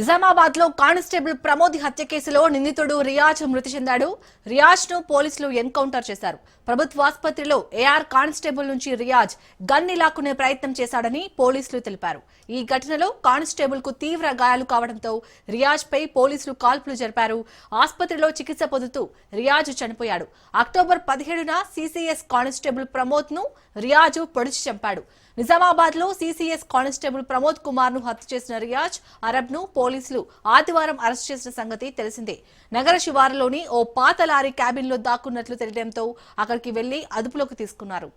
నిజామాబాద్లో కానిస్టేబుల్ ప్రమోద్ హత్య కేసులో నిందితుడు రియాజ్ మృతి చెందాడు. రియాజ్ను పోలీసులు ఎన్కౌంటర్ చేశారు. ప్రభుత్వ ఆసుపత్రిలో ఏఆర్ కానిస్టేబుల్ నుంచి రియాజ్ గన్ లాక్కునే ప్రయత్నం చేశాడని పోలీసులు తెలిపారు. ఈ ఘటనలో కానిస్టేబుల్కు తీవ్ర గాయాలు కావడంతో రియాజ్ పై పోలీసులు కాల్పులు జరిపారు. ఆసుపత్రిలో చికిత్స పొందుతూ రియాజ్ చనిపోయాడు. అక్టోబర్ పదిహేడున సీసీఎస్ కానిస్టేబుల్ ప్రమోద్ను రియాజు పొడిచి చంపాడు. నిజామాబాద్లో సీసీఎస్ కానిస్టేబుల్ ప్రమోద్ కుమార్ను హత్య చేసిన రియాజ్ అరబ్ను పోలీసులు ఆదివారం అరెస్ట్ చేసిన సంగతి తెలిసిందే. నగర శివారులోని ఓ పాత లారీ క్యాబిన్లో దాక్కున్నట్లు తెలియడంతో అక్కడికి వెళ్ళి అదుపులోకి తీసుకున్నారు.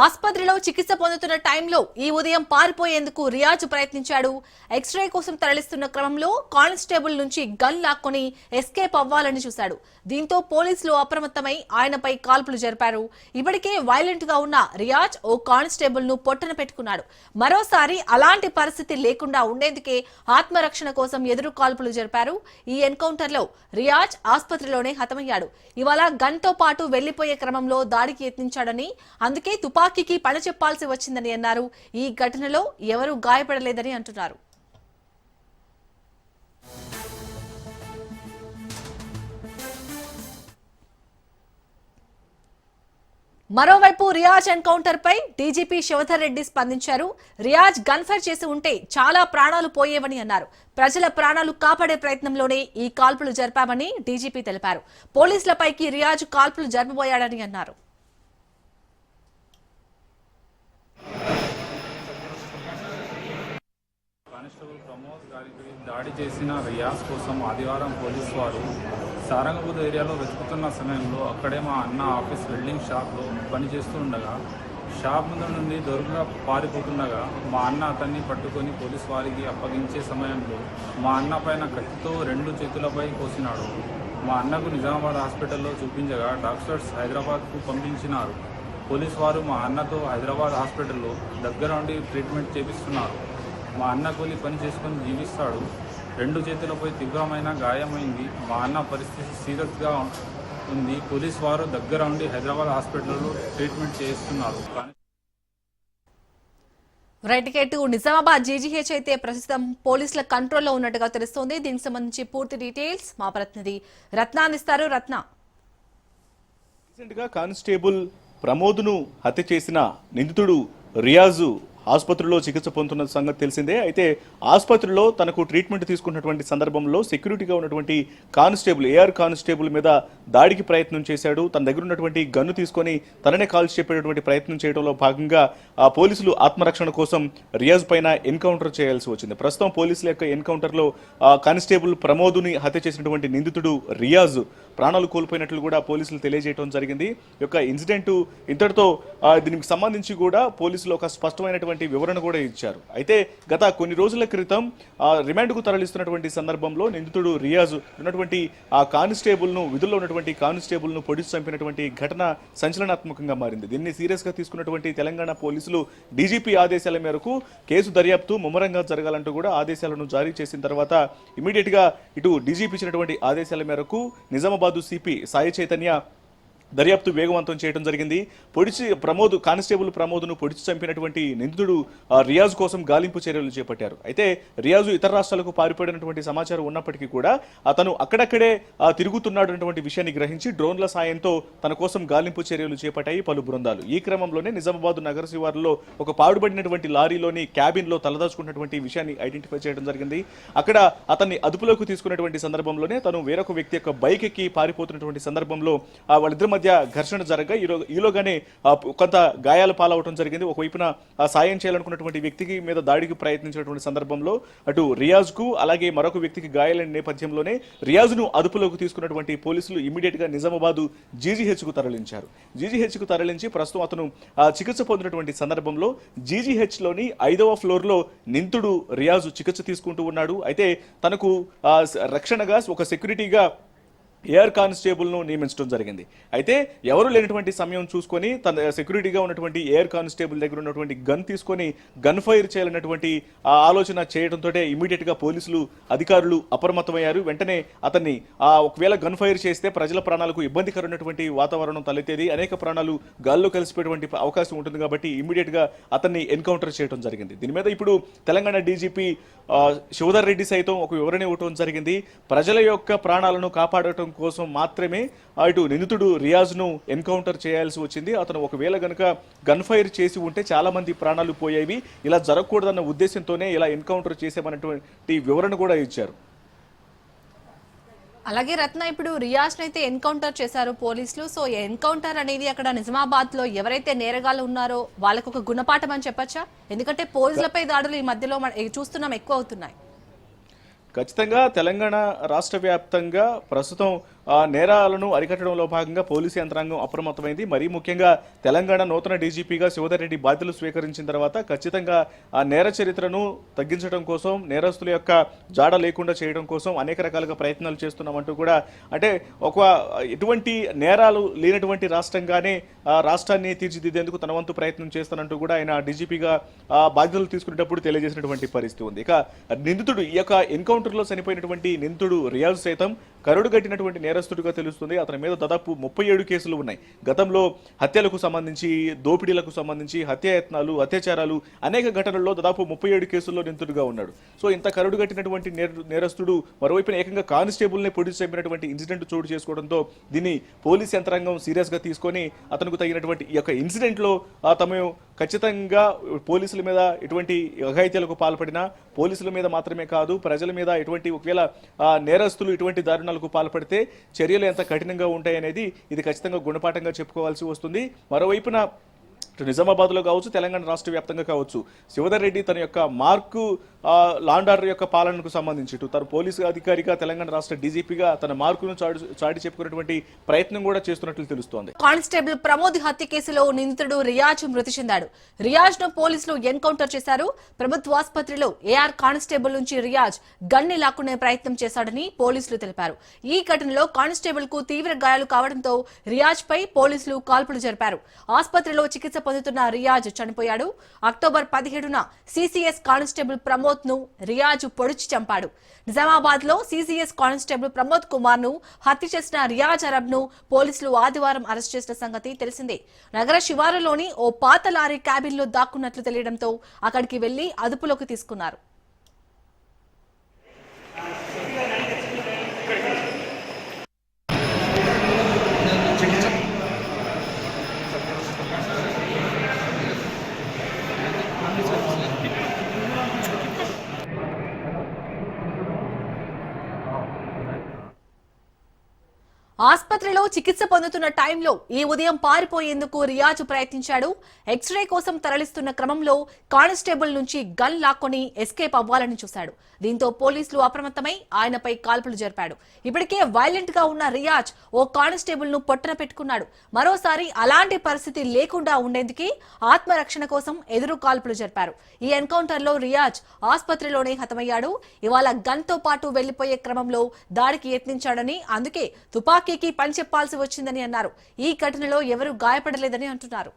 ఆసుపత్రిలో చికిత్స పొందుతున్న టైంలో ఈ ఉదయం పారిపోయేందుకు రియాజ్ ప్రయత్నించాడు. ఎక్స్రే కోసం తరలిస్తున్న క్రమంలో కానిస్టేబుల్ నుంచి గన్ లాక్కొని ఎస్కేప్ అవ్వాలని చూశాడు. దీంతో పోలీసులు అప్రమత్తమై ఆయనపై కాల్పులు జరిపారు. ఇప్పటికే వైలెంట్గా ఉన్న రియాజ్ ఓ కానిస్టేబుల్ను పొట్టన పెట్టుకున్నాడు. మరోసారి అలాంటి పరిస్థితి లేకుండా ఉండేందుకే ఆత్మరక్షణ కోసం ఎదురు కాల్పులు జరిపారు. ఈ ఎన్కౌంటర్లో రియాజ్ ఆసుపత్రిలోనే హతమయ్యాడు. ఇవాళ గన్తో పాటు వెళ్ళిపోయే క్రమంలో దాడికి యత్నించాడని అందుకే తుపా తుపాకీకి పని చెప్పాల్సి వచ్చిందని అన్నారు. ఈ ఘటనలో ఎవరూ గాయపడలేదని అంటున్నారు. మరోవైపు రియాజ్ ఎన్కౌంటర్ పై డీజీపీ శివధర్ రెడ్డి స్పందించారు. రియాజ్ గన్ ఫైర్ చేసి ఉంటే చాలా ప్రాణాలు పోయేవని అన్నారు. ప్రజల ప్రాణాలు కాపాడే ప్రయత్నంలోనే ఈ కాల్పులు జరిపామని డీజీపీ తెలిపారు. పోలీసులపైకి రియాజ్ కాల్పులు జరపబోయాడని అన్నారు. కానిస్టేబుల్ ప్రమోద్ గారికి దాడి చేసిన రియాజ్ కోసం ఆదివారం పోలీసు వారు సారంగపూర్ ఏరియాలో వెతుకుతున్న సమయంలో అక్కడే మా అన్న ఆఫీస్ వెల్డింగ్ షాప్లో పనిచేస్తూ ఉండగా షాప్ ముందు నుండి దొరుకుగా పారిపోతుండగా మా అన్న అతన్ని పట్టుకొని పోలీసు వారికి అప్పగించే సమయంలో మా అన్న పైన కత్తితో రెండు చేతులపై కోసినాడు. మా అన్నకు నిజామాబాద్ హాస్పిటల్లో చూపించగా డాక్టర్స్ హైదరాబాద్కు పంపించినారు. పోలీసు వారు మా అన్నతో హైదరాబాద్ హాస్పిటల్లో దగ్గర ఉండి ట్రీట్మెంట్ చేపిస్తున్నారు. మా అన్న కూలి పని చేసుకొని జీవిస్తాడు. రెండు చేతులపై తీవ్రమైన గాయమైంది. మా అన్న పరిస్థితి సీరియస్గా ఉంది. పోలీస్ వారు దగ్గర ఉండి హైదరాబాద్ హాస్పిటల్లో ట్రీట్మెంట్ చేస్తున్నారు. కానీ రైట్ టికెట్ నిజామాబాద్ జీజీహెచ్ అయితే ప్రస్తుతం పోలీసుల కంట్రోల్లో ఉన్నట్టుగా తెలుస్తోంది. దీనికి సంబంధించి పూర్తి డీటెయిల్స్ మా ప్రతినిధి రత్న అందిస్తారు. రత్న. రీసెంట్గా కానిస్టేబుల్ ప్రమోద్ను హత్య చేసిన నిందితుడు రియాజు ఆసుపత్రిలో చికిత్స పొందుతున్న సంగతి తెలిసిందే. అయితే ఆసుపత్రిలో తనకు ట్రీట్మెంట్ తీసుకున్నటువంటి సందర్భంలో సెక్యూరిటీగా ఉన్నటువంటి కానిస్టేబుల్ ఏఆర్ కానిస్టేబుల్ మీద దాడికి ప్రయత్నం చేశాడు. తన దగ్గర ఉన్నటువంటి గన్ను తీసుకొని తననే కాల్చి చెప్పేటటువంటి ప్రయత్నం చేయడంలో భాగంగా ఆ పోలీసులు ఆత్మరక్షణ కోసం రియాజ్ పైన ఎన్కౌంటర్ చేయాల్సి వచ్చింది. ప్రస్తుతం పోలీసుల యొక్క ఎన్కౌంటర్లో కానిస్టేబుల్ ప్రమోదుని హత్య చేసినటువంటి నిందితుడు రియాజ్ ప్రాణాలు కోల్పోయినట్లు కూడా పోలీసులు తెలియజేయడం జరిగింది. ఈ యొక్క ఇన్సిడెంట్ ఇంతటితో దీనికి సంబంధించి కూడా పోలీసులు ఒక స్పష్టమైనటువంటి వివరణ కూడా ఇచ్చారు. అయితే గత కొన్ని రోజుల క్రితం ఆ, రిమాండ్కు తరలిస్తున్నటువంటి సందర్భంలో నిందితుడు రియాజ్ ఉన్నటువంటి ఆ కానిస్టేబుల్ను విధుల్లో ఉన్నటువంటి కానిస్టేబుల్ను పొడిచి చంపినటువంటి ఘటన సంచలనాత్మకంగా మారింది. దీన్ని సీరియస్గా తీసుకున్నటువంటి తెలంగాణ పోలీసులు డీజీపీ ఆదేశాల మేరకు కేసు దర్యాప్తు ముమ్మరంగా జరగాలంటూ కూడా ఆదేశాలను జారీ చేసిన తర్వాత ఇమీడియట్గా ఇటు డీజీపీ ఇచ్చినటువంటి ఆదేశాల మేరకు నిజామాబాద్ సిపి సాయి చైతన్య దర్యాప్తు వేగవంతం చేయడం జరిగింది. పొడిచి ప్రమోద్ కానిస్టేబుల్ ప్రమోద్ను పొడిచి చంపినటువంటి నిందితుడు ఆ, రియాజ్ కోసం గాలింపు చర్యలు చేపట్టారు. అయితే రియాజు ఇతర రాష్ట్రాలకు పారిపోయినటువంటి సమాచారం ఉన్నప్పటికీ కూడా అతను అక్కడక్కడే తిరుగుతున్నాడు విషయాన్ని గ్రహించి డ్రోన్ల సాయంతో తన కోసం గాలింపు చర్యలు చేపట్టాయి పలు బృందాలు. ఈ క్రమంలోనే నిజామాబాద్ నగర శివారులో ఒక పాడుబడినటువంటి లారీలోని క్యాబిన్లో తలదాచుకున్నటువంటి విషయాన్ని ఐడెంటిఫై చేయడం జరిగింది. అక్కడ అతన్ని అదుపులోకి తీసుకున్నటువంటి సందర్భంలోనే తను వేరొక వ్యక్తి యొక్క బైక్ ఎక్కి పారిపోతున్నటువంటి సందర్భంలో ఆ వాళ్ళిద్దరి మధ్య ఘర్షణ జరగగా ఈలో ఈలోగానే కొంత గాయాల పాలవటం జరిగింది. ఒకవైపున సాయం చేయాలనుకున్నటువంటి వ్యక్తికి మీద దాడికి ప్రయత్నించినటువంటి సందర్భంలో అటు రియాజ్కు అలాగే మరొక వ్యక్తికి గాయాలైన నేపథ్యంలోనే రియాజ్ను అదుపులోకి తీసుకున్నటువంటి పోలీసులు ఇమీడియట్గా నిజామాబాదు నిజామాబాద్కు తరలించారు. జీజీహెచ్కు తరలించి ప్రస్తుతం అతను ఆ, చికిత్స పొందినటువంటి సందర్భంలో జీజీహెచ్లోని ఐదవ ఫ్లోర్లో నింతుడు రియాజు చికిత్స తీసుకుంటూ ఉన్నాడు. అయితే తనకు రక్షణగా ఒక సెక్యూరిటీగా ఎయిర్ కానిస్టేబుల్ను నియమించడం జరిగింది. అయితే ఎవరు లేనటువంటి సమయం చూసుకొని తన సెక్యూరిటీగా ఉన్నటువంటి ఎయిర్ కానిస్టేబుల్ దగ్గర ఉన్నటువంటి గన్ తీసుకొని గన్ ఫైర్ చేయాలన్నటువంటి ఆ ఆలోచన చేయడంతో ఇమీడియట్గా పోలీసులు అధికారులు అప్రమత్తమయ్యారు. వెంటనే అతన్ని ఆ ఒకవేళ గన్ ఫైర్ చేస్తే ప్రజల ప్రాణాలకు ఇబ్బందికరమైనటువంటి వాతావరణం తలెత్తేది. అనేక ప్రాణాలు గాల్లో కలిసిపోయేటువంటి అవకాశం ఉంటుంది కాబట్టి ఇమీడియట్గా అతన్ని ఎన్కౌంటర్ చేయడం జరిగింది. దీని మీద ఇప్పుడు తెలంగాణ డీజీపీ శివధర్ రెడ్డి సైతం ఒక వివరణ ఇవ్వటం జరిగింది. ప్రజల యొక్క ప్రాణాలను కాపాడటం కోసం మాత్రమే అటు నిందితుడు రియాజ్ను ఎన్కౌంటర్ చేయాల్సి వచ్చింది. అతను ఒకవేళ గనుక గన్ ఫైర్ చేసి ఉంటే చాలామంది ప్రాణాలు పోయేవి. ఇలా జరగకూడదన్న ఉద్దేశంతోనే ఇలా ఎన్కౌంటర్ చేసామన్నటువంటి వివరణ కూడా ఇచ్చారు. అలాగే రత్న ఇప్పుడు రియాజ్ అయితే ఎన్కౌంటర్ చేశారు పోలీసులు. సో ఎన్కౌంటర్ అనేది అక్కడ నిజామాబాద్లో ఎవరైతే నేరగాళ్ళు ఉన్నారో వాళ్ళకు ఒక గుణపాఠం అని చెప్పొచ్చా? ఎందుకంటే పోలీసులపై దాడులు ఈ మధ్యలో చూస్తున్నాం ఎక్కువ అవుతున్నాయి. ఖచ్చితంగా తెలంగాణ రాష్ట్ర వ్యాప్తంగా ప్రస్తుతం నేరాలను అరికట్టడంలో భాగంగా పోలీసు యంత్రాంగం అప్రమత్తమైంది. మరీ ముఖ్యంగా తెలంగాణ నూతన డీజీపీగా శివధర్ రెడ్డి బాధ్యతలు స్వీకరించిన తర్వాత ఖచ్చితంగా ఆ నేర చరిత్రను తగ్గించడం కోసం నేరస్తుల యొక్క జాడ లేకుండా చేయడం కోసం అనేక రకాలుగా ప్రయత్నాలు చేస్తున్నామంటూ కూడా అంటే ఒక ఎటువంటి నేరాలు లేనటువంటి రాష్ట్రంగానే ఆ రాష్ట్రాన్ని తీర్చిదిద్దేందుకు తన వంతు ప్రయత్నం చేస్తానంటూ కూడా ఆయన డీజీపీగా బాధ్యతలు తీసుకునేటప్పుడు తెలియజేసినటువంటి పరిస్థితి ఉంది. ఇక నిందితుడు ఈ యొక్క ఎన్కౌంటర్లో చనిపోయినటువంటి నిందితుడు రియాజ్ సైతం కరుడు గట్టినటువంటి నేరస్తుడిగా తెలుస్తుంది. అతని మీద దాదాపు ముప్పై ఏడు కేసులు ఉన్నాయి. గతంలో హత్యలకు సంబంధించి దోపిడీలకు సంబంధించి హత్యాయత్నాలు అత్యాచారాలు అనేక ఘటనల్లో దాదాపు ముప్పై ఏడు కేసుల్లో నిందితుడిగా ఉన్నాడు. సో ఇంత కరుడు కట్టినటువంటి నేర- నేరస్తుడు మరోవైపున ఏకంగా కానిస్టేబుల్ని పొడి చెప్పినటువంటి ఇన్సిడెంట్ చోటు చేసుకోవడంతో దీన్ని పోలీస్ యంత్రాంగం సీరియస్గా తీసుకొని అతనికి తగినటువంటి ఈ యొక్క ఇన్సిడెంట్లో తమ ఖచ్చితంగా పోలీసుల మీద ఎటువంటి అఘాయిత్యాలకు పాల్పడినా పోలీసుల మీద మాత్రమే కాదు ప్రజల మీద ఎటువంటి ఒకవేళ నేరస్తులు ఇటువంటి దారుణ దారుణాలకు పాల్పడితే చర్యలు ఎంత కఠినంగా ఉంటాయనేది ఇది ఖచ్చితంగా గుణపాఠంగా చెప్పుకోవాల్సి వస్తుంది. మరోవైపున ఇటు నిజామాబాద్లో కావచ్చు తెలంగాణ రాష్ట్ర వ్యాప్తంగా కావచ్చు శివధర్ రెడ్డి తన యొక్క మార్కు లాండర్ లాండ్ ఆర్డర్ యొక్క పాలనకు సంబంధించి ఇటు తన పోలీసు అధికారిగా తెలంగాణ రాష్ట్ర డీజీపీగా తన మార్కును చాటి చాటి చెప్పుకున్నటువంటి ప్రయత్నం కూడా చేస్తున్నట్లు తెలుస్తోంది. కానిస్టేబుల్ ప్రమోద్ హత్య కేసులో నిందితుడు రియాజ్ మృతి చెందాడు. రియాజ్ను పోలీసులు ఎన్కౌంటర్ చేశారు. ప్రభుత్వ ఆసుపత్రిలో ఏఆర్ కానిస్టేబుల్ నుంచి రియాజ్ గన్ని లాక్కునే ప్రయత్నం చేశాడని పోలీసులు తెలిపారు. ఈ ఘటనలో కానిస్టేబుల్కు తీవ్ర గాయాలు కావడంతో రియాజ్ పై పోలీసులు కాల్పులు జరిపారు. ఆసుపత్రిలో చికిత్స పొందుతున్న రియాజ్ చనిపోయాడు. అక్టోబర్ పదిహేడున సీసీఎస్ కానిస్టేబుల్ ప్రమోద్ను రియాజ్ పొడిచి చంపాడు. నిజామాబాద్లో సీసీఎస్ కానిస్టేబుల్ ప్రమోద్ కుమార్ను హత్య చేసిన రియాజ్ అరబ్ను పోలీసులు ఆదివారం అరెస్ట్ చేసిన సంగతి తెలిసిందే. నగర శివారులోని ఓ పాత లారీ క్యాబిన్లో దాక్కున్నట్లు తెలియడంతో అక్కడికి వెళ్ళి అదుపులోకి తీసుకున్నారు. ఆసుపత్రిలో చికిత్స పొందుతున్న టైంలో ఈ ఉదయం పారిపోయేందుకు రియాజ్ ప్రయత్నించాడు. ఎక్స్రే కోసం తరలిస్తున్న క్రమంలో కానిస్టేబుల్ నుంచి గన్ లాక్కొని ఎస్కేప్ అవ్వాలని చూశాడు. దీంతో పోలీసులు అప్రమత్తమై ఆయనపై కాల్పులు జరిపాడు. ఇప్పటికే వైలెంట్గా ఉన్న రియాజ్ ఓ కానిస్టేబుల్ను పొట్టన పెట్టుకున్నాడు. మరోసారి అలాంటి పరిస్థితి లేకుండా ఉండేందుకే ఆత్మరక్షణ కోసం ఎదురు కాల్పులు జరిపారు. ఈ ఎన్కౌంటర్లో రియాజ్ ఆసుపత్రిలోనే హతమయ్యాడు. ఇవాళ గన్తో పాటు వెళ్ళిపోయే క్రమంలో దాడికి యత్నించాడని అందుకే పార్టీకి పని చెప్పాల్సి వచ్చిందని అన్నారు. ఈ ఘటనలో ఎవరూ గాయపడలేదని అంటున్నారు.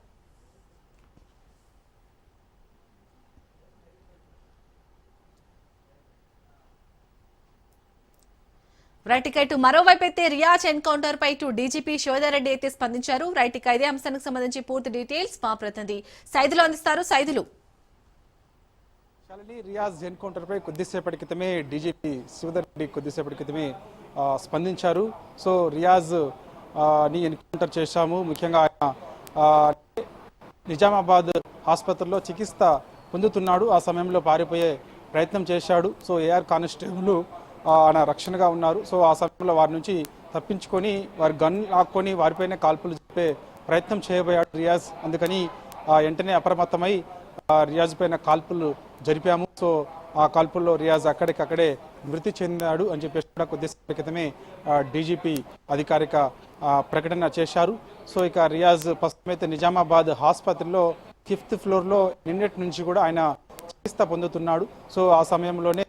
రైట్ ఇక ఇటు మరోవైపు అయితే రియాజ్ ఎన్కౌంటర్ పై ఇటు డీజీపీ శివధరెడ్డి అయితే స్పందించారు. రైట్ ఇక ఇదే అంశానికి సంబంధించి పూర్తి డీటెయిల్స్ మా ప్రతినిధి సైదులు అందిస్తారు. సైదులు. రియాజ్ ఎన్కౌంటర్ పై కొద్దిసేపటి క్రితమే డీజీపీ శివధర్ రెడ్డి కొద్దిసేపటి క్రితమే స్పందించారు. సో రియాజ్ని ఎన్కౌంటర్ చేశాము. ముఖ్యంగా ఆయన నిజామాబాద్ ఆసుపత్రిలో చికిత్స పొందుతున్నాడు. ఆ సమయంలో పారిపోయే ప్రయత్నం చేశాడు. సో ఏఆర్ కానిస్టేబుల్ ఆయన రక్షణగా ఉన్నారు. సో ఆ సమయంలో వారి నుంచి తప్పించుకొని వారి గన్ లాక్కొని వారిపైన కాల్పులు చెప్పే ప్రయత్నం చేయబోయాడు రియాజ్. అందుకని ఆ, వెంటనే అప్రమత్తమై ఆ, రియాజ్ పైన కాల్పులు జరిపాము. సో ఆ కాల్పుల్లో రియాజ్ అక్కడికక్కడే మృతి చెందాడు అని చెప్పేసి కూడా కొద్దిసేపటి క్రితమే డీజీపీ అధికారిక ప్రకటన చేశారు. సో ఇక రియాజ్ ప్రస్తుతమైతే నిజామాబాద్ ఆసుపత్రిలో ఫిఫ్త్ ఫ్లోర్లో నిన్నటి నుంచి కూడా ఆయన చికిత్స పొందుతున్నాడు. సో ఆ సమయంలోనే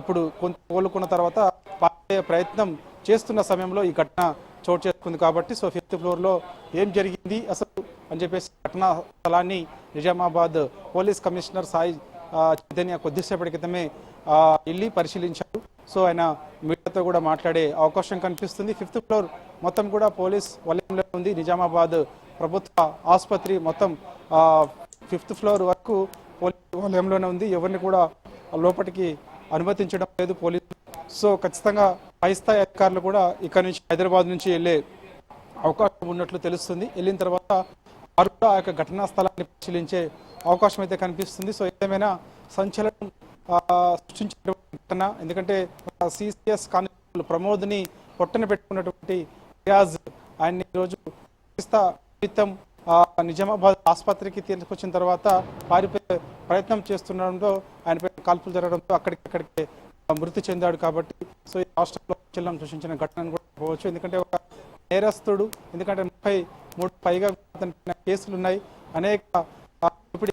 ఇప్పుడు కొంత కోలుకున్న తర్వాత పారే ప్రయత్నం చేస్తున్న సమయంలో ఈ ఘటన చోటు చేసుకుంది కాబట్టి సో ఫిఫ్త్ ఫ్లోర్లో ఏం జరిగింది అసలు అని చెప్పేసి ఘటనా స్థలాన్ని నిజామాబాద్ పోలీస్ కమిషనర్ సాయి చైతన్య కొద్దిసేపటి క్రితమే వెళ్ళి పరిశీలించారు. సో ఆయన మీడియాతో కూడా మాట్లాడే అవకాశం కనిపిస్తుంది. ఫిఫ్త్ ఫ్లోర్ మొత్తం కూడా పోలీస్ వలయంలో ఉంది. నిజామాబాద్ ప్రభుత్వ ఆసుపత్రి మొత్తం ఫిఫ్త్ ఫ్లోర్ వరకు పోలీస్ వలయంలోనే ఉంది. ఎవరిని కూడా లోపలికి అనుమతించడం లేదు పోలీసులు. సో ఖచ్చితంగా పై స్థాయి అధికారులు కూడా ఇక్కడ నుంచి హైదరాబాద్ నుంచి వెళ్ళే అవకాశం ఉన్నట్లు తెలుస్తుంది. వెళ్ళిన తర్వాత వారు కూడా ఆ యొక్క ఘటనా స్థలాన్ని పరిశీలించే అవకాశం అయితే కనిపిస్తుంది. సో ఏదేమైనా సంచలనం సృష్టించిన ఘటన ఎందుకంటే సిసిఎస్ కానిస్టేబుల్ ప్రమోద్ని పొట్టన పెట్టుకున్నటువంటి రియాజ్ ఆయన్ని ఈరోజు చికిత్స నిమిత్తం నిజామాబాద్ ఆసుపత్రికి తీసుకొచ్చిన తర్వాత పారిపోయే ప్రయత్నం చేస్తుండడంతో ఆయనపై కాల్పులు జరగడంతో అక్కడికక్కడికే మృతి చెందాడు కాబట్టి సో ఈ రాష్ట్రంలో చిల్లం సృష్టించిన ఘటనను కూడా పోవచ్చు ఎందుకంటే ఒక నేరస్తుడు ఎందుకంటే ముప్పై మూడు పైగా అతని పైన కేసులు ఉన్నాయి అనేక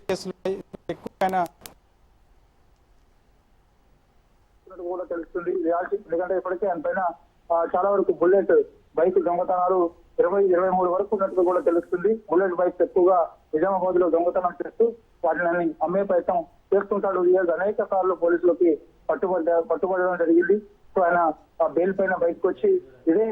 కేసులు ఉన్నాయి ఎక్కువ ఆయన ఉన్నట్టు కూడా తెలుస్తుంది రియాలిటీ ఎందుకంటే ఇప్పటికే ఆయన పైన చాలా వరకు బుల్లెట్ బైక్ దొంగతనాలు ఇరవై ఇరవై మూడు వరకు ఉన్నట్లు కూడా తెలుస్తుంది. బుల్లెట్ బైక్స్ ఎక్కువగా నిజామాబాద్లో దొంగతనం చేస్తూ వాటిని అమ్మే ప్రయత్నం చేస్తుంటాడు. రియాజ్ అనేక సార్లు పోలీసులకి పట్టుబడ్డ పట్టుబడడం జరిగింది. సో ఆయన ఆ బెయిల్ పైన బయటకు వచ్చి ఇదే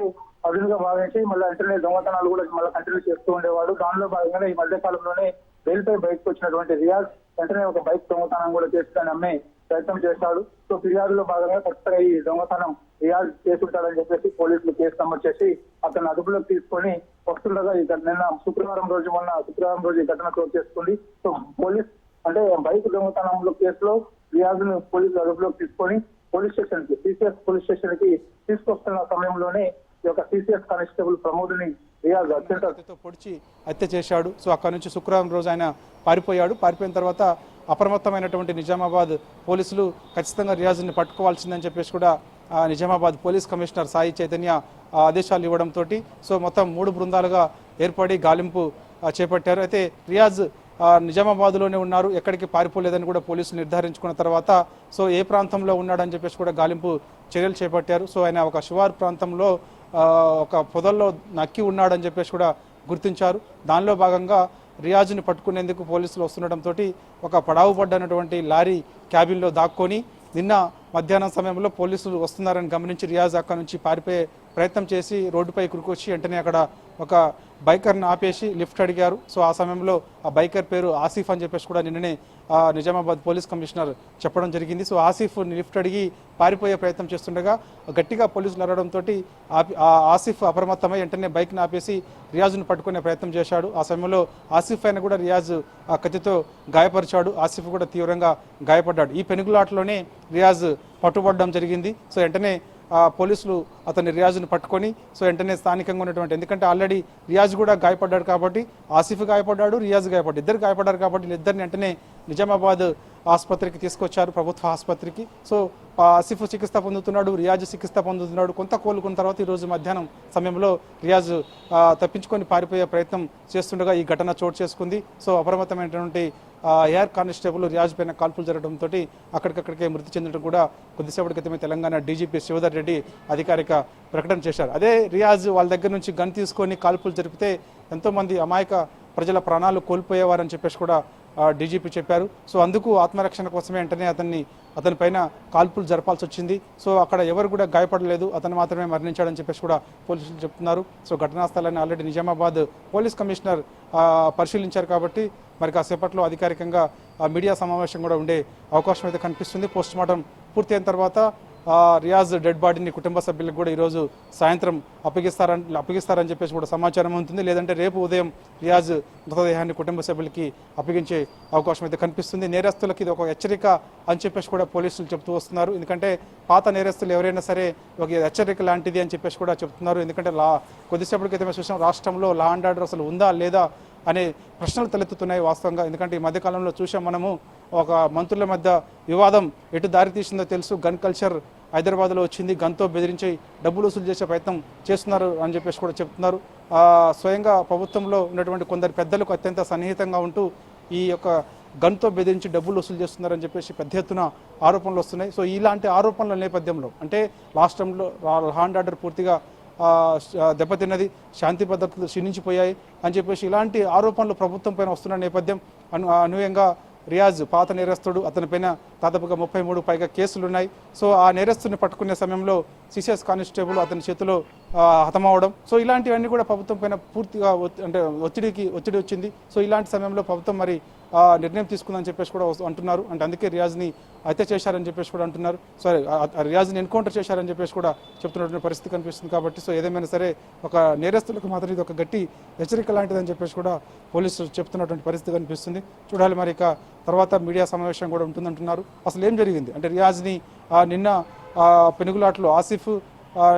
అదునుగా భావించి మళ్ళీ వెంటనే దొంగతనాలు కూడా మళ్ళీ కంటిన్యూ చేస్తూ ఉండేవాడు. దానిలో భాగంగానే ఈ మధ్య కాలంలోనే బెయిల్ పై బయటకు వచ్చినటువంటి రియాజ్ వెంటనే ఒక బైక్ దొంగతనం కూడా చేస్తానమ్మే అమ్మే ప్రయత్నం చేశాడు. సో ఫిర్యాదులో భాగంగా కొత్తగా ఈ దొంగతనం ఫిర్యాదు చేసుకుంటాడని చెప్పేసి పోలీసులు కేసు నమోదు చేసి అతను అదుపులోకి తీసుకొని వస్తుండగా ఈ నిన్న శుక్రవారం రోజు మొన్న శుక్రవారం రోజు ఈ ఘటన చోటు చేసుకుంది. సో పోలీస్ అంటే బైక్ దొంగతనంలో కేసులో ఫిర్యాదును పోలీసులు అదుపులోకి తీసుకొని పోలీస్ స్టేషన్కి సిసిఎస్ పోలీస్ స్టేషన్కి తీసుకొస్తున్న సమయంలోనే ఈ యొక్క సిసిఎస్ కానిస్టేబుల్ ప్రమోద్ రియాజ్ పొడిచి హత్య చేశాడు. సో అక్కడ నుంచి శుక్రవారం రోజు ఆయన పారిపోయాడు. పారిపోయిన తర్వాత అప్రమత్తమైనటువంటి నిజామాబాద్ పోలీసులు ఖచ్చితంగా రియాజ్ని పట్టుకోవాల్సిందని చెప్పేసి కూడా నిజామాబాద్ పోలీస్ కమిషనర్ సాయి చైతన్య ఆదేశాలు ఇవ్వడంతో సో మొత్తం మూడు బృందాలుగా ఏర్పడి గాలింపు చేపట్టారు. అయితే రియాజ్ నిజామాబాద్లోనే ఉన్నారు. ఎక్కడికి పారిపోలేదని కూడా పోలీసులు నిర్ధారించుకున్న తర్వాత సో ఏ ప్రాంతంలో ఉన్నాడని చెప్పేసి కూడా గాలింపు చర్యలు చేపట్టారు. సో ఆయన ఒక శివారు ప్రాంతంలో ఒక పొదల్లో నక్కి ఉన్నాడని చెప్పేసి కూడా గుర్తించారు. దానిలో భాగంగా రియాజ్ని పట్టుకునేందుకు పోలీసులు వస్తుండటంతో ఒక పడావు పడ్డనటువంటి లారీ క్యాబిన్లో దాక్కొని నిన్న మధ్యాహ్నం సమయంలో పోలీసులు వస్తున్నారని గమనించి రియాజ్ అక్కడ నుంచి పారిపోయే ప్రయత్నం చేసి రోడ్డుపై కురుకొచ్చి వెంటనే అక్కడ ఒక బైకర్ని ఆపేసి లిఫ్ట్ అడిగారు. సో ఆ సమయంలో ఆ బైకర్ పేరు ఆసిఫ్ అని చెప్పేసి కూడా నిన్ననే నిజామాబాద్ పోలీస్ కమిషనర్ చెప్పడం జరిగింది. సో ఆసిఫ్ లిఫ్ట్ అడిగి పారిపోయే ప్రయత్నం చేస్తుండగా గట్టిగా పోలీసులు అరవడంతో ఆ ఆసిఫ్ అప్రమత్తమై వెంటనే బైక్ని ఆపేసి రియాజ్ను పట్టుకునే ప్రయత్నం చేశాడు. ఆ సమయంలో ఆసిఫ్ అయిన కూడా రియాజ్ ఆ కత్తితో గాయపరిచాడు. ఆసిఫ్ కూడా తీవ్రంగా గాయపడ్డాడు. ఈ పెనుగులాటలోనే రియాజ్ పట్టుబడడం జరిగింది. సో వెంటనే పోలీసులు అతని రియాజ్ను పట్టుకొని సో వెంటనే స్థానికంగా ఉన్నటువంటి ఎందుకంటే ఆల్రెడీ రియాజ్ కూడా గాయపడ్డాడు కాబట్టి ఆసిఫ్ గాయపడ్డాడు రియాజ్ గాయపడ్డాడు ఇద్దరు గాయపడ్డారు కాబట్టి వీళ్ళిద్దరిని వెంటనే నిజామాబాద్ ఆసుపత్రికి తీసుకొచ్చారు ప్రభుత్వ ఆసుపత్రికి. సో ఆసిఫ్ చికిత్స పొందుతున్నాడు రియాజ్ చికిత్స పొందుతున్నాడు కొంత కోలుకున్న తర్వాత ఈ రోజు మధ్యాహ్నం సమయంలో రియాజ్ తప్పించుకొని పారిపోయే ప్రయత్నం చేస్తుండగా ఈ ఘటన చోటు చేసుకుంది. సో అప్రమత్తమైనటువంటి ఎయిర్ కానిస్టేబుల్ రియాజ్ పైన కాల్పులు జరగడంతో అక్కడికక్కడికే మృతి చెందడం కూడా కొద్దిసేపటి క్రితమే తెలంగాణ డీజీపీ శివధర్ రెడ్డి అధికారిక ప్రకటన చేశారు. అదే రియాజ్ వాళ్ళ దగ్గర నుంచి గన్ తీసుకొని కాల్పులు జరిపితే ఎంతోమంది అమాయక ప్రజల ప్రాణాలు కోల్పోయేవారని చెప్పేసి కూడా డీజీపీ చెప్పారు. సో అందుకు ఆత్మరక్షణ కోసమే వెంటనే అతన్ని అతని పైన కాల్పులు జరపాల్సి వచ్చింది. సో అక్కడ ఎవరు కూడా గాయపడలేదు. అతను మాత్రమే మరణించాడని చెప్పేసి కూడా పోలీసులు చెప్తున్నారు. సో ఘటనా స్థలాన్ని ఆల్రెడీ నిజామాబాద్ పోలీస్ కమిషనర్ పరిశీలించారు కాబట్టి మరి కాసేపట్లో అధికారికంగా మీడియా సమావేశం కూడా ఉండే అవకాశం అయితే కనిపిస్తుంది. పోస్ట్ మార్టం పూర్తయిన తర్వాత రియాజ్ డెడ్ బాడీని కుటుంబ సభ్యులకు కూడా ఈరోజు సాయంత్రం అప్పగిస్తారని అప్పగిస్తారని చెప్పేసి కూడా సమాచారం ఉంటుంది లేదంటే రేపు ఉదయం రియాజ్ మృతదేహాన్ని కుటుంబ సభ్యులకి అప్పగించే అవకాశం అయితే కనిపిస్తుంది. నేరస్తులకి ఇది ఒక హెచ్చరిక అని చెప్పేసి కూడా పోలీసులు చెప్తూ వస్తున్నారు. ఎందుకంటే పాత నేరస్తులు ఎవరైనా సరే ఒక హెచ్చరిక లాంటిది అని చెప్పేసి కూడా చెప్తున్నారు ఎందుకంటే లా కొద్దిసేపటి క్రితమే చూసాం రాష్ట్రంలో లా అండ్ ఆర్డర్ అసలు ఉందా లేదా అనే ప్రశ్నలు తలెత్తుతున్నాయి వాస్తవంగా. ఎందుకంటే ఈ మధ్యకాలంలో చూసాం మనము ఒక మంత్రుల మధ్య వివాదం ఎటు దారి తీసిందో తెలుసు. గన్ కల్చర్ హైదరాబాద్లో వచ్చింది. గన్తో బెదిరించి డబ్బులు వసూలు చేసే ప్రయత్నం చేస్తున్నారు అని చెప్పేసి కూడా చెప్తున్నారు. స్వయంగా ప్రభుత్వంలో ఉన్నటువంటి కొందరు పెద్దలకు అత్యంత సన్నిహితంగా ఉంటూ ఈ యొక్క గన్తో బెదిరించి డబ్బులు వసూలు చేస్తున్నారని చెప్పేసి పెద్ద ఎత్తున ఆరోపణలు వస్తున్నాయి. సో ఇలాంటి ఆరోపణల నేపథ్యంలో అంటే రాష్ట్రంలో హ్యాండ్ హాండ్ ఆర్డర్ పూర్తిగా దెబ్బతిన్నది శాంతి భద్రతలు క్షీణించిపోయాయి అని చెప్పేసి ఇలాంటి ఆరోపణలు ప్రభుత్వం పైన వస్తున్న నేపథ్యం అను అనుయంగా రియాజ్ పాత నేరస్తుడు అతని పైన దాదాపుగా ముప్పై మూడు పైగా కేసులు ఉన్నాయి సో ఆ నేరస్తుని పట్టుకునే సమయంలో సిసిఎస్ కానిస్టేబుల్ అతని చేతిలో హతమవడం. సో ఇలాంటివన్నీ కూడా ప్రభుత్వం పైన పూర్తిగా అంటే ఒత్తిడికి ఒత్తిడి వచ్చింది. సో ఇలాంటి సమయంలో ప్రభుత్వం మరి నిర్ణయం తీసుకుందని చెప్పేసి కూడా వస్తు- అంటున్నారు. అంటే అందుకే రియాజ్ని హత్య చేశారని చెప్పేసి కూడా అంటున్నారు. సారీ రియాజ్ని ఎన్కౌంటర్ చేశారని చెప్పేసి కూడా చెప్తున్నటువంటి పరిస్థితి కనిపిస్తుంది కాబట్టి సో ఏదేమైనా సరే ఒక నేరస్తులకు మాత్రం ఇది ఒక గట్టి హెచ్చరిక లాంటిదని చెప్పేసి కూడా పోలీసులు చెప్తున్నటువంటి పరిస్థితి కనిపిస్తుంది. చూడాలి మరి ఇక తర్వాత మీడియా సమావేశం కూడా ఉంటుందంటున్నారు. అసలు ఏం జరిగింది? అంటే రియాజ్ని నిన్న ఆ, పెనుగులాట్లో ఆసిఫ్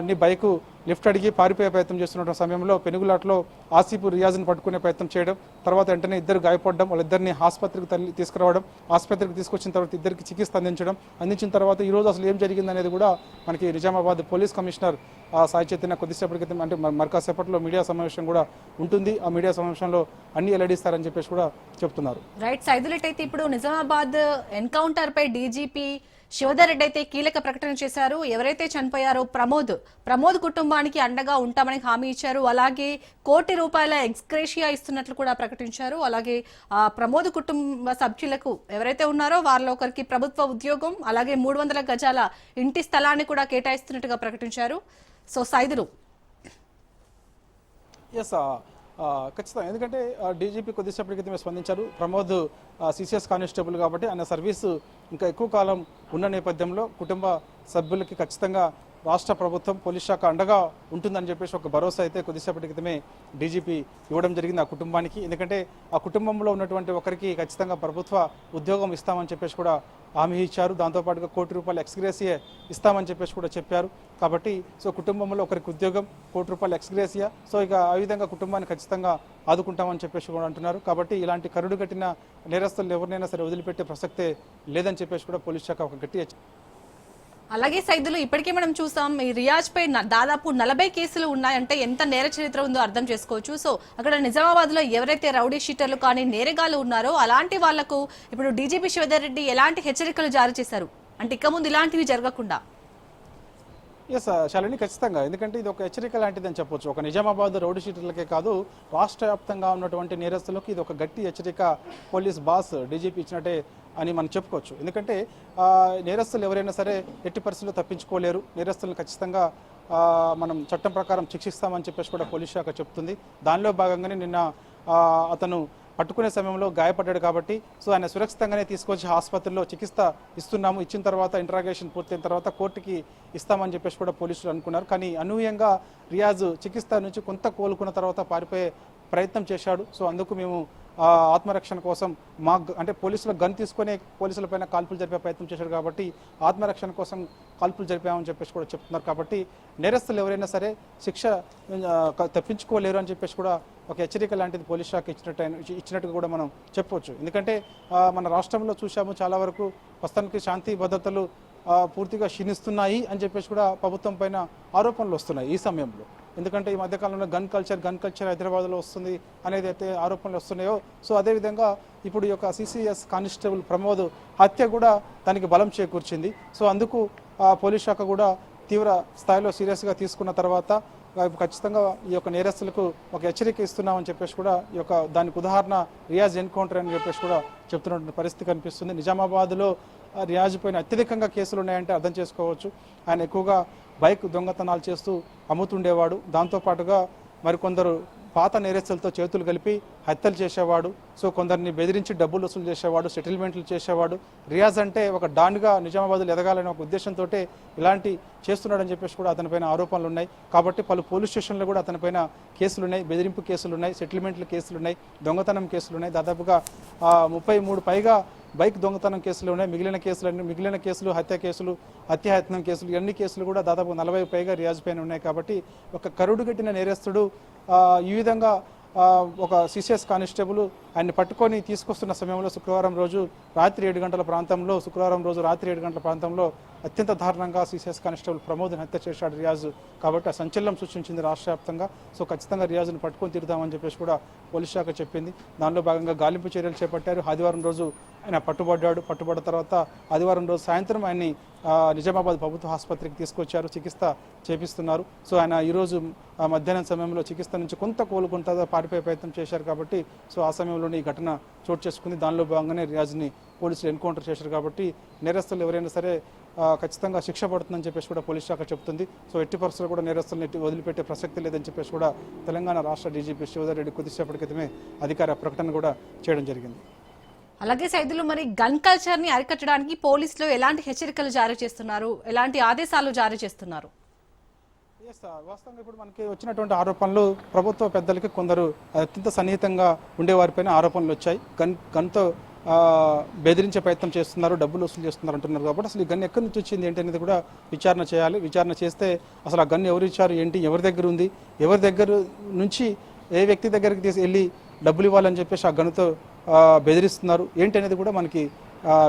ని బైకు లిఫ్ట్ అడిగి పారిపోయే ప్రయత్నం చేస్తున్న సమయంలో పెనుగులాట్లో ఆసిఫ్ రియాజ్ని పట్టుకునే ప్రయత్నం చేయడం తర్వాత వెంటనే ఇద్దరు గాయపడడం వాళ్ళిద్దరిని ఆసుపత్రికి తల్లి తీసుకురావడం ఆసుపత్రికి తీసుకొచ్చిన తర్వాత ఇద్దరికి చికిత్స అందించడం అందించిన తర్వాత ఈ అసలు ఏం జరిగిందనేది కూడా మనకి నిజామాబాద్ పోలీస్ కమిషనర్ సాయి చైతన్య కొద్దిసేపటి క్రితం అంటే మరి మీడియా సమావేశం కూడా ఉంటుంది. ఆ మీడియా సమావేశంలో అన్ని వెల్లడిస్తారని చెప్పేసి కూడా చెప్తున్నారు. రైట్ సైదులెట్ అయితే ఇప్పుడు నిజామాబాద్ ఎన్కౌంటర్పై డీజీపీ శివధర్ రెడ్డి అయితే కీలక ప్రకటన చేశారు. ఎవరైతే చనిపోయారో ప్రమోద్. ప్రమోద్ కుటుంబానికి అండగా ఉంటామని హామీ ఇచ్చారు. అలాగే కోటి రూపాయల ఎక్స్క్రేషియా ఇస్తున్నట్లు కూడా ప్రకటించారు. అలాగే ప్రమోద్ కుటుంబ సభ్యులకు ఎవరైతే ఉన్నారో వారిలో ఒకరికి ప్రభుత్వ ఉద్యోగం అలాగే మూడు వందల గజాల ఇంటి స్థలాన్ని కూడా కేటాయిస్తున్నట్టుగా ప్రకటించారు. సో సైదులు. ఎస్ ఖచ్చితంగా. ఎందుకంటే డీజీపీ కొద్దిసేపటి క్రితమే స్పందించారు. ప్రమోద్ సిసిఎస్ కానిస్టేబుల్ కాబట్టి ఆయన సర్వీసు ఇంకా ఎక్కువ కాలం ఉన్న నేపథ్యంలో కుటుంబ సభ్యులకి ఖచ్చితంగా రాష్ట్ర ప్రభుత్వం పోలీస్ శాఖ అండగా ఉంటుందని చెప్పేసి ఒక భరోసా అయితే కొద్దిసేపటి క్రితమే డీజీపీ ఇవ్వడం జరిగింది ఆ కుటుంబానికి. ఎందుకంటే ఆ కుటుంబంలో ఉన్నటువంటి ఒకరికి ఖచ్చితంగా ప్రభుత్వ ఉద్యోగం ఇస్తామని చెప్పేసి కూడా హామీ ఇచ్చారు. దాంతోపాటుగా కోటి రూపాయలు ఎక్స్గ్రేసియా ఇస్తామని చెప్పేసి కూడా చెప్పారు. కాబట్టి సో కుటుంబంలో ఒకరికి ఉద్యోగం కోటి రూపాయలు ఎక్స్గ్రేసియా. సో ఇక ఆ విధంగా కుటుంబాన్ని ఖచ్చితంగా ఆదుకుంటామని చెప్పేసి కూడా అంటున్నారు. కాబట్టి ఇలాంటి కరుడు కట్టిన నేరస్తులు ఎవరినైనా సరే వదిలిపెట్టే ప్రసక్తే లేదని చెప్పేసి కూడా పోలీస్ శాఖ ఒక గట్టి అలాగే సైదులు ఇప్పటికే మనం చూసాం ఈ రియాజ్ పై దాదాపు నలభై కేసులు ఉన్నాయంటే ఎంత నేర చరిత్ర ఉందో అర్థం చేసుకోవచ్చు. సో అక్కడ నిజామాబాద్లో ఎవరైతే రౌడీ షీటర్లు కానీ నేరగాలు ఉన్నారో అలాంటి వాళ్ళకు ఇప్పుడు డీజీపీ శివధర్ రెడ్డి ఎలాంటి హెచ్చరికలు జారీ చేశారు? అంటే ఇక ముందు ఇలాంటివి జరగకుండా. ఎస్ శాలిని ఖచ్చితంగా. ఎందుకంటే ఇది ఒక హెచ్చరిక లాంటిదని చెప్పొచ్చు. ఒక నిజామాబాద్ రౌడీ షీటర్లకే కాదు రాష్ట్ర వ్యాప్తంగా ఉన్నటువంటి నేరస్తులకు ఇది ఒక గట్టి హెచ్చరిక పోలీస్ బాస్ డీజీపీ ఇచ్చినట్టే అని మనం చెప్పుకోవచ్చు. ఎందుకంటే నేరస్తులు ఎవరైనా సరే ఎట్టి పరిస్థితుల్లో తప్పించుకోలేరు. నేరస్తులను ఖచ్చితంగా మనం చట్టం ప్రకారం శిక్షిస్తామని చెప్పేసి కూడా పోలీస్ శాఖ చెప్తుంది. దానిలో భాగంగానే నిన్న అతను పట్టుకునే సమయంలో గాయపడ్డాడు కాబట్టి సో ఆయన సురక్షితంగానే తీసుకొచ్చి ఆసుపత్రిలో చికిత్స ఇస్తున్నాము. ఇచ్చిన తర్వాత ఇంట్రాగేషన్ పూర్తయిన తర్వాత కోర్టుకి ఇస్తామని చెప్పేసి కూడా పోలీసులు అనుకున్నారు. కానీ అనూహ్యంగా రియాజ్ చికిత్స నుంచి కొంత కోలుకున్న తర్వాత పారిపోయే ప్రయత్నం చేశాడు. సో అందుకు మేము ఆత్మరక్షణ కోసం మా అంటే పోలీసుల గన్ తీసుకొని పోలీసులపైన కాల్పులు జరిపే ప్రయత్నం చేశాడు కాబట్టి ఆత్మరక్షణ కోసం కాల్పులు జరిపామని చెప్పేసి కూడా చెప్తున్నారు కాబట్టి నేరస్తులు ఎవరైనా సరే శిక్ష తప్పించుకోలేరు అని చెప్పేసి కూడా ఒక హెచ్చరిక లాంటిది పోలీస్ శాఖ ఇచ్చినట్టు ఇచ్చినట్టు ఇచ్చినట్టుగా కూడా మనం చెప్పవచ్చు. ఎందుకంటే మన రాష్ట్రంలో చూసాము చాలా వరకు ప్రస్తుతానికి శాంతి భద్రతలు పూర్తిగా క్షీణిస్తున్నాయి అని చెప్పేసి కూడా ప్రభుత్వం పైన ఆరోపణలు వస్తున్నాయి ఈ సమయంలో. ఎందుకంటే ఈ మధ్యకాలంలో గన్ కల్చర్ గన్ కల్చర్ హైదరాబాద్లో వస్తుంది అనేది అయితే ఆరోపణలు వస్తున్నాయో. సో అదేవిధంగా ఇప్పుడు ఈ యొక్క సిసిఎస్ కానిస్టేబుల్ ప్రమోద్ హత్య కూడా దానికి బలం చేకూర్చింది. సో అందుకు ఆ, పోలీస్ శాఖ కూడా తీవ్ర స్థాయిలో సీరియస్గా తీసుకున్న తర్వాత ఖచ్చితంగా ఈ యొక్క నేరస్తులకు ఒక హెచ్చరిక ఇస్తున్నామని చెప్పేసి కూడా ఈ యొక్క దానికి ఉదాహరణ రియాజ్ ఎన్కౌంటర్ అని చెప్పేసి కూడా చెప్తున్నటువంటి పరిస్థితి కనిపిస్తుంది. నిజామాబాద్లో రియాజ్ పైన అత్యధికంగా కేసులు ఉన్నాయంటే అర్థం చేసుకోవచ్చు. ఆయన ఎక్కువగా బైక్ దొంగతనాలు చేస్తూ అమ్ముతుండేవాడు. దాంతోపాటుగా మరికొందరు పాత నేరస్తులతో చేతులు కలిపి హత్యలు చేసేవాడు. సో కొందరిని బెదిరించి డబ్బులు వసూలు చేసేవాడు సెటిల్మెంట్లు చేసేవాడు. రియాజ్ అంటే ఒక డాన్గా నిజామాబాద్లో ఎదగాలనే ఒక ఉద్దేశంతో ఇలాంటి చేస్తున్నాడని చెప్పేసి కూడా అతనిపైన ఆరోపణలు ఉన్నాయి. కాబట్టి పలు పోలీస్ స్టేషన్లో కూడా అతనిపైన కేసులు ఉన్నాయి. బెదిరింపు కేసులు ఉన్నాయి. సెటిల్మెంట్ల కేసులు ఉన్నాయి. దొంగతనం కేసులు ఉన్నాయి. దాదాపుగా ముప్పై మూడు పైగా బైక్ దొంగతనం కేసులు ఉన్నాయి. మిగిలిన కేసులు మిగిలిన కేసులు హత్య కేసులు హత్యాయత్నం కేసులు ఇవన్నీ కేసులు కూడా దాదాపు నలభై పైగా రియాజ్ పైన ఉన్నాయి కాబట్టి ఒక కరుడు కట్టిన నేరస్తుడు ఈ విధంగా ఒక సిసిఎస్ కానిస్టేబుల్ ఆయన పట్టుకొని తీసుకొస్తున్న సమయంలో శుక్రవారం రోజు రాత్రి ఏడు గంటల ప్రాంతంలో శుక్రవారం రోజు రాత్రి ఏడు గంటల ప్రాంతంలో అత్యంత దారుణంగా సిసిఎస్ కానిస్టేబుల్ ప్రమోద్ని హత్య చేశాడు రియాజ్. కాబట్టి ఆ సంచలనం సృష్టించింది రాష్ట్ర వ్యాప్తంగా. సో ఖచ్చితంగా రియాజ్ను పట్టుకొని తిరుగుదామని చెప్పేసి కూడా పోలీస్ శాఖ చెప్పింది. దానిలో భాగంగా గాలింపు చర్యలు చేపట్టారు. ఆదివారం రోజు ఆయన పట్టుబడ్డాడు. పట్టుబడ్డ తర్వాత ఆదివారం రోజు సాయంత్రం ఆయన్ని నిజామాబాద్ ప్రభుత్వ ఆసుపత్రికి తీసుకొచ్చారు. చికిత్స చేపిస్తున్నారు. సో ఆయన ఈరోజు మధ్యాహ్నం సమయంలో చికిత్స నుంచి కొంత కోలుకుంటా పారిపోయే ప్రయత్నం చేశారు కాబట్టి సో ఆ సమయంలో సమయంలోనే ఈ ఘటన చోటు చేసుకుంది. దానిలో భాగంగానే రియాజ్ని పోలీసులు ఎన్కౌంటర్ చేశారు కాబట్టి నేరస్తులు ఎవరైనా సరే ఖచ్చితంగా శిక్ష పడుతుందని చెప్పేసి కూడా పోలీస్ శాఖ చెబుతుంది. సో ఎట్టి పరిస్థితులు కూడా నేరస్తులను ఎట్టి వదిలిపెట్టే ప్రసక్తి లేదని చెప్పేసి కూడా తెలంగాణ రాష్ట్ర డీజీపీ శివధర్ రెడ్డి కొద్దిసేపటి క్రితమే అధికార ప్రకటన కూడా చేయడం జరిగింది. అలాగే సైదులు మరి గన్ కల్చర్ని అరికట్టడానికి పోలీసులు ఎలాంటి హెచ్చరికలు జారీ చేస్తున్నారు? ఎలాంటి ఆదేశాలు జారీ చేస్తున్నారు? ఎస్ వాస్తవంగా ఇప్పుడు మనకి వచ్చినటువంటి ఆరోపణలు ప్రభుత్వ పెద్దలకి కొందరు అత్యంత సన్నిహితంగా ఉండేవారిపైన ఆరోపణలు వచ్చాయి. గన్ గన్తో బెదిరించే ప్రయత్నం చేస్తున్నారు డబ్బులు వసూలు చేస్తున్నారు అంటున్నారు కాబట్టి అసలు ఈ గన్ ఎక్కడి నుంచి వచ్చింది ఏంటి అనేది కూడా విచారణ చేయాలి. విచారణ చేస్తే అసలు ఆ గన్ ఎవరు ఇచ్చారు ఏంటి ఎవరి దగ్గర ఉంది ఎవరి దగ్గర నుంచి ఏ వ్యక్తి దగ్గరికి తీసి వెళ్ళి డబ్బులు ఇవ్వాలని చెప్పేసి ఆ గన్తో బెదిరిస్తున్నారు ఏంటి అనేది కూడా మనకి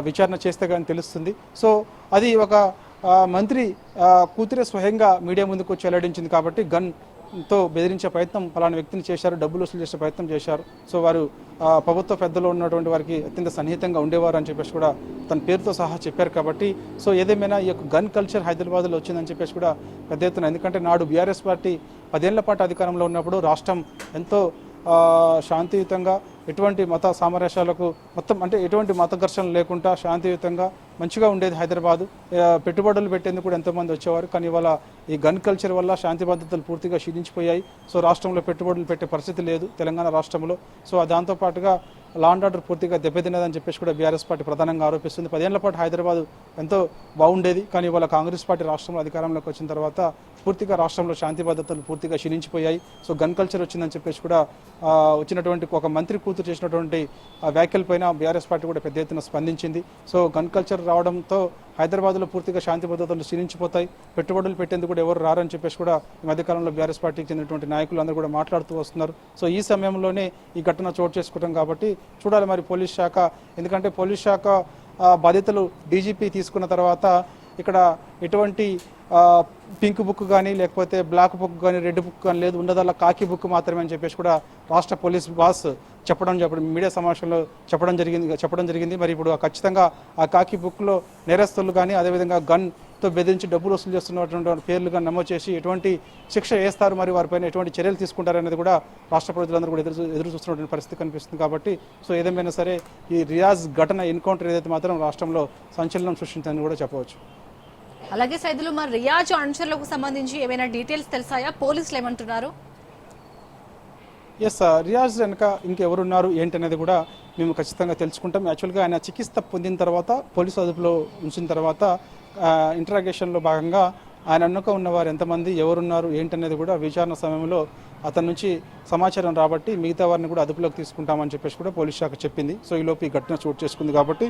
విచారణ చేస్తే కానీ తెలుస్తుంది. సో అది ఒక మంత్రి కూతురే స్వయంగా మీడియా ముందుకు వచ్చి వెల్లడించింది కాబట్టి గన్తో బెదిరించే ప్రయత్నం పలానా వ్యక్తిని చేశారు డబ్బులు వసూలు చేసే ప్రయత్నం చేశారు. సో వారు ప్రభుత్వ పెద్దలు ఉన్నటువంటి వారికి అత్యంత సన్నిహితంగా ఉండేవారు అని చెప్పేసి కూడా తన పేరుతో సహా చెప్పారు కాబట్టి సో ఏదేమైనా ఈ యొక్క గన్ కల్చర్ హైదరాబాద్లో వచ్చిందని చెప్పేసి కూడా పెద్ద ఎత్తున ఎందుకంటే నాడు బీఆర్ఎస్ పార్టీ పదేళ్ళ పాటు అధికారంలో ఉన్నప్పుడు రాష్ట్రం ఎంతో శాంతియుతంగా ఎటువంటి మత సామరస్యాలకు మొత్తం అంటే ఎటువంటి మత ఘర్షణలు లేకుండా శాంతియుతంగా మంచిగా ఉండేది హైదరాబాదు. పెట్టుబడులు పెట్టేందుకు కూడా ఎంతోమంది వచ్చేవారు. కానీ ఇవాళ ఈ గన్ కల్చర్ వల్ల శాంతి భద్రతలు పూర్తిగా క్షీణించిపోయాయి. సో రాష్ట్రంలో పెట్టుబడులు పెట్టే పరిస్థితి లేదు తెలంగాణ రాష్ట్రంలో. సో దాంతోపాటుగా లా అండ్ ఆర్డర్ పూర్తిగా దెబ్బతిన్నదని చెప్పేసి కూడా బీఆర్ఎస్ పార్టీ ప్రధానంగా ఆరోపిస్తుంది. పదేళ్ళ పాటు హైదరాబాద్ ఎంతో బాగుండేది. కానీ ఇవాళ కాంగ్రెస్ పార్టీ రాష్ట్రంలో అధికారంలోకి వచ్చిన తర్వాత పూర్తిగా రాష్ట్రంలో శాంతి భద్రతలు పూర్తిగా క్షీణించిపోయాయి. సో గన్ కల్చర్ వచ్చిందని చెప్పేసి కూడా వచ్చినటువంటి ఒక మంత్రి కూతురు చేసినటువంటి వ్యాఖ్యల పైన బీఆర్ఎస్ పార్టీ కూడా పెద్ద ఎత్తున స్పందించింది. సో గన్ కల్చర్ రావడంతో హైదరాబాద్లో పూర్తిగా శాంతి భద్రతలు క్షీణించిపోతాయి. పెట్టుబడులు పెట్టేందుకు కూడా ఎవరు రారని చెప్పేసి కూడా ఈ మధ్యకాలంలో బీఆర్ఎస్ పార్టీకి చెందినటువంటి నాయకులు అందరూ కూడా మాట్లాడుతూ వస్తున్నారు. సో ఈ సమయంలోనే ఈ ఘటన చోటు చేసుకుంటాం కాబట్టి చూడాలి మరి పోలీస్ శాఖ. ఎందుకంటే పోలీస్ శాఖ బాధ్యతలు డీజీపీ తీసుకున్న తర్వాత ఇక్కడ ఎటువంటి పింక్ బుక్ కానీ లేకపోతే బ్లాక్ బుక్ కానీ రెడ్ బుక్ కానీ లేదు ఉన్నదల్లా కాకి బుక్ మాత్రమే అని చెప్పేసి కూడా రాష్ట్ర పోలీస్ బాస్ చెప్పడం చెప్పడం మీడియా సమావేశంలో చెప్పడం జరిగింది చెప్పడం జరిగింది. మరి ఇప్పుడు ఖచ్చితంగా ఆ కాకి బుక్లో నేరస్తులు కానీ అదేవిధంగా గన్తో బెదిరించి డబ్బులు వసూలు చేస్తున్నటువంటి పేర్లు కానీ నమోదు చేసి ఎటువంటి శిక్ష వేస్తారు? మరి వారిపైన ఎటువంటి చర్యలు తీసుకుంటారు అనేది కూడా రాష్ట్ర ప్రజలందరూ కూడా ఎదురు ఎదురు చూస్తున్నటువంటి పరిస్థితి కనిపిస్తుంది కాబట్టి సో ఏదేమైనా సరే ఈ రియాజ్ ఘటన ఎన్కౌంటర్ ఏదైతే మాత్రం రాష్ట్రంలో సంచలనం సృష్టించిందని కూడా చెప్పవచ్చు. అలాగే సైదులు మరి రియాజ్ అనుచరులకు సంబంధించి ఏమైనా డీటెయిల్స్ తెలిసాయా? పోలీసులు ఏమంటున్నారు? ఎస్ రియాజ్ వెనక ఇంకెవరున్నారు? ఏంటనేది కూడా మేము ఖచ్చితంగా తెలుసుకుంటాం. యాక్చువల్గా ఆయన చికిత్స పొందిన తర్వాత పోలీసు అదుపులో ఉంచిన తర్వాత ఇంటరాగేషన్లో భాగంగా ఆయన అన్నక ఉన్నవారు ఎంతమంది ఎవరున్నారు ఏంటనేది కూడా విచారణ సమయంలో అతని నుంచి సమాచారం రాబట్టి మిగతా వారిని కూడా అదుపులోకి తీసుకుంటామని చెప్పేసి కూడా పోలీస్ శాఖ చెప్పింది. సో ఈలోపు ఈ ఘటన చోటు చేసుకుంది కాబట్టి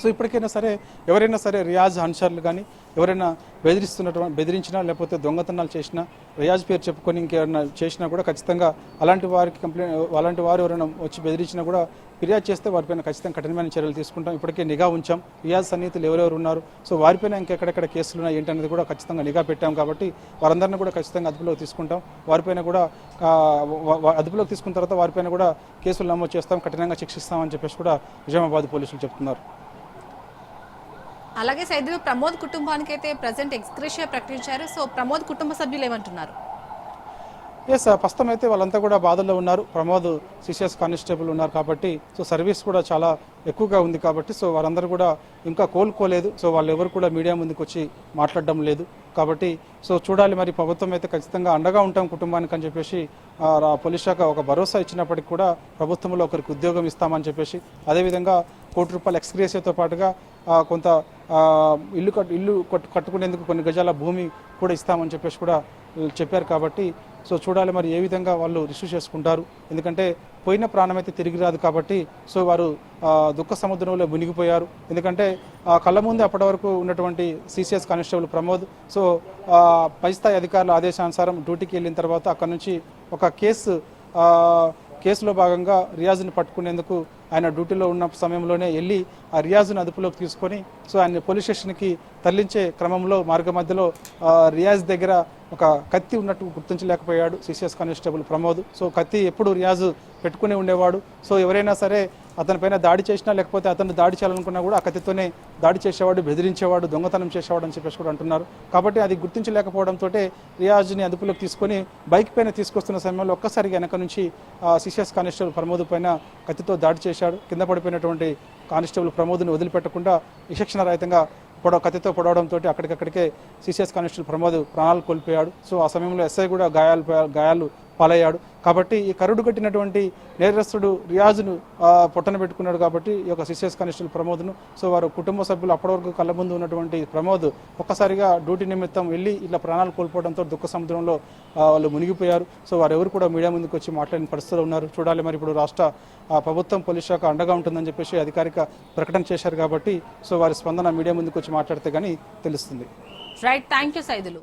సో ఇప్పటికైనా సరే ఎవరైనా సరే రియాజ్ అనుచరులు కానీ ఎవరైనా బెదిరిస్తున్నటువంటి బెదిరించినా లేకపోతే దొంగతనాలు చేసినా రియాజ్ పేరు చెప్పుకొని ఇంకేమైనా చేసినా కూడా ఖచ్చితంగా అలాంటి వారికి కంప్లైంట్ అలాంటి వారు ఎవరైనా వచ్చి బెదిరించినా కూడా ఫిర్యాదు చేస్తే వారిపైన ఖచ్చితంగా కఠినమైన చర్యలు తీసుకుంటాం. ఇప్పటికే నిఘా ఉంచాం. రియాజ్ సన్నిహితులు ఎవరెవరు ఉన్నారు? సో వారిపైన ఇంకెక్కడెక్కడ కేసులు ఉన్నాయి ఏంటనేది కూడా ఖచ్చితంగా నిఘా పెట్టాం కాబట్టి వారందరినీ కూడా ఖచ్చితంగా అదుపులోకి తీసుకుంటాం. వారిపైన కూడా అదుపులోకి తీసుకున్న తర్వాత వారిపైన కూడా కేసులు నమోదు చేస్తాం. కఠినంగా శిక్షిస్తామని చెప్పేసి కూడా నిజామాబాద్ పోలీసులు చెప్తున్నారు. అలాగే సైదులు ప్రమోద్ కుటుంబానికి అయితే ప్రజెంట్ ఎక్స్గ్రేషియా ప్రకటించారు. సో ప్రమోద్ కుటుంబ సభ్యులు ఏమంటున్నారు? ఎస్ ప్రస్తుతం అయితే వాళ్ళంతా కూడా బాధల్లో ఉన్నారు. ప్రమోద్ సిసిఎస్ కానిస్టేబుల్ ఉన్నారు కాబట్టి సో సర్వీస్ కూడా చాలా ఎక్కువగా ఉంది కాబట్టి సో వారందరూ కూడా ఇంకా కోలుకోలేదు. సో వాళ్ళు ఎవరు కూడా మీడియా ముందుకు వచ్చి మాట్లాడడం లేదు కాబట్టి సో చూడాలి మరి. ప్రభుత్వం అయితే ఖచ్చితంగా అండగా ఉంటాం కుటుంబానికి అని చెప్పేసి పోలీస్ శాఖ ఒక భరోసా ఇచ్చినప్పటికీ కూడా ప్రభుత్వంలో ఒకరికి ఉద్యోగం ఇస్తామని చెప్పేసి అదేవిధంగా కోటి రూపాయల ఎక్స్గ్రేసియాతో పాటుగా కొంత ఇల్లు కట్టు ఇల్లు కట్టు కట్టుకునేందుకు కొన్ని గజాల భూమి కూడా ఇస్తామని చెప్పేసి కూడా చెప్పారు కాబట్టి సో చూడాలి మరి ఏ విధంగా వాళ్ళు రిసీవ్ చేసుకుంటారు. ఎందుకంటే పోయిన ప్రాణం అయితే తిరిగి రాదు కాబట్టి సో వారు దుఃఖ సముద్రంలో మునిగిపోయారు. ఎందుకంటే కళ్ళ ముందు అప్పటి వరకు ఉన్నటువంటి సిసిఎస్ కానిస్టేబుల్ ప్రమోద్ సో పై స్థాయి అధికారుల ఆదేశానుసారం డ్యూటీకి వెళ్ళిన తర్వాత అక్కడ నుంచి ఒక కేసు కేసులో భాగంగా రియాజ్ని పట్టుకునేందుకు ఆయన డ్యూటీలో ఉన్న సమయంలోనే వెళ్ళి ఆ రియాజ్ను అదుపులోకి తీసుకొని సో ఆయన పోలీస్ స్టేషన్కి తరలించే క్రమంలో మార్గ మధ్యలో రియాజ్ దగ్గర ఒక కత్తి ఉన్నట్టు గుర్తించలేకపోయాడు. CCS constable Pramod. సో కత్తి ఎప్పుడు రియాజ్ పెట్టుకునే ఉండేవాడు. సో ఎవరైనా సరే అతనిపైన దాడి చేసినా లేకపోతే అతను దాడి చేయాలనుకున్నా కూడా ఆ కత్తితోనే దాడి చేసేవాడు బెదిరించేవాడు దొంగతనం చేసేవాడు అని చెప్పేసి కూడా అంటున్నారు. కాబట్టి అది గుర్తించలేకపోవడంతో రియాజ్ని అదుపులోకి తీసుకొని బైక్ పైన తీసుకొస్తున్న సమయంలో ఒక్కసారిగా వెనక నుంచి సిసిఎస్ కానిస్టేబుల్ ప్రమోద్ పైన కత్తితో దాడి చేశాడు. కింద పడిపోయినటువంటి కానిస్టేబుల్ ప్రమోద్ని వదిలిపెట్టకుండా విచక్షణ రహితంగా పొడవ కత్తితో పొడవడంతో అక్కడికక్కడికే సిసిఎస్ కానిస్టేబుల్ ప్రమోద్ ప్రాణాలు కోల్పోయాడు. సో ఆ సమయంలో ఎస్ఐ కూడా గాయాలు పోయా- గాయాలు పాలయ్యాడు. కాబట్టి ఈ కరుడు కట్టినటువంటి నేరస్తుడు రియాజ్ను పొట్టన పెట్టుకున్నాడు కాబట్టి ఈ యొక్క సిసిఎస్ కానిస్టేబుల్ ప్రమోద్ను. సో వారు కుటుంబ సభ్యులు అప్పటి వరకు కళ్ళ ముందు ఉన్నటువంటి ప్రమోద్ ఒక్కసారిగా డ్యూటీ నిమిత్తం వెళ్ళి ఇట్లా ప్రాణాలు కోల్పోవడంతో దుఃఖ సముద్రంలో వాళ్ళు మునిగిపోయారు. సో వారు ఎవరు కూడా మీడియా ముందుకు వచ్చి మాట్లాడిన పరిస్థితులు ఉన్నారు. చూడాలి మరి ఇప్పుడు రాష్ట్ర ప్రభుత్వం పోలీస్ శాఖ అండగా ఉంటుందని చెప్పేసి అధికారిక ప్రకటన చేశారు కాబట్టి సో వారి స్పందన మీడియా ముందుకు వచ్చి మాట్లాడితే కానీ తెలుస్తుంది. Right thank you Saidulu